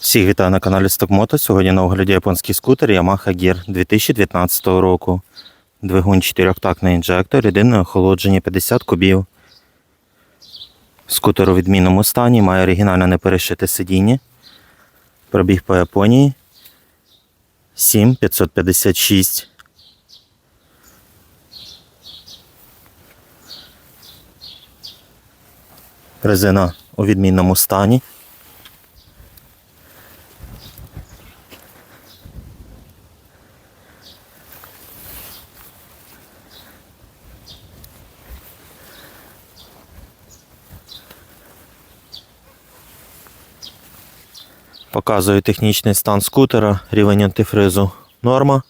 Всіх вітаю на каналі Стокмото. Сьогодні на огляді японський скутер Yamaha Gear 2019 року. Двигун 4-тактний інжектор, єдине охолодження 50 кубів. Скутер у відмінному стані, має оригінально неперешите сидіння. Пробіг по Японії 7556. Резина у відмінному стані. Показую технічний стан скутера, рівень антифризу норма.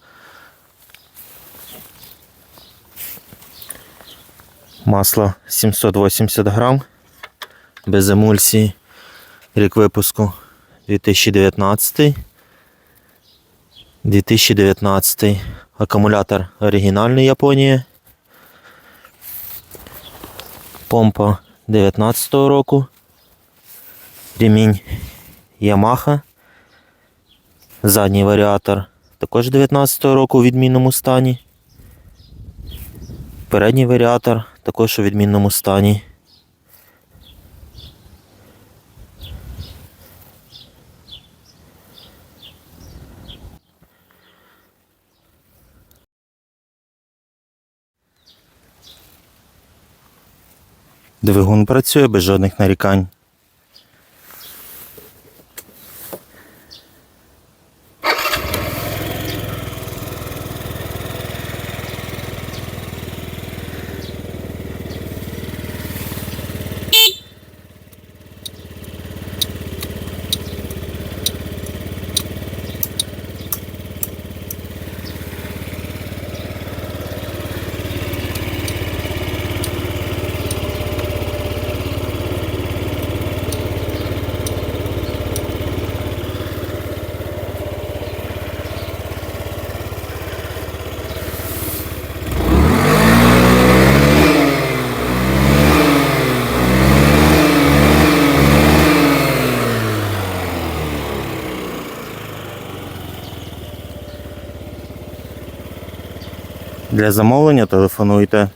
Масло 780 грам, без емульсії. Рік випуску 2019. 2019. Акумулятор оригінальний Японії. Помпа 19 року. Ремінь Yamaha. Задній варіатор також 19 року у відмінному стані. Передній варіатор також у відмінному стані. Двигун працює без жодних нарікань. Для замовлення телефонуйте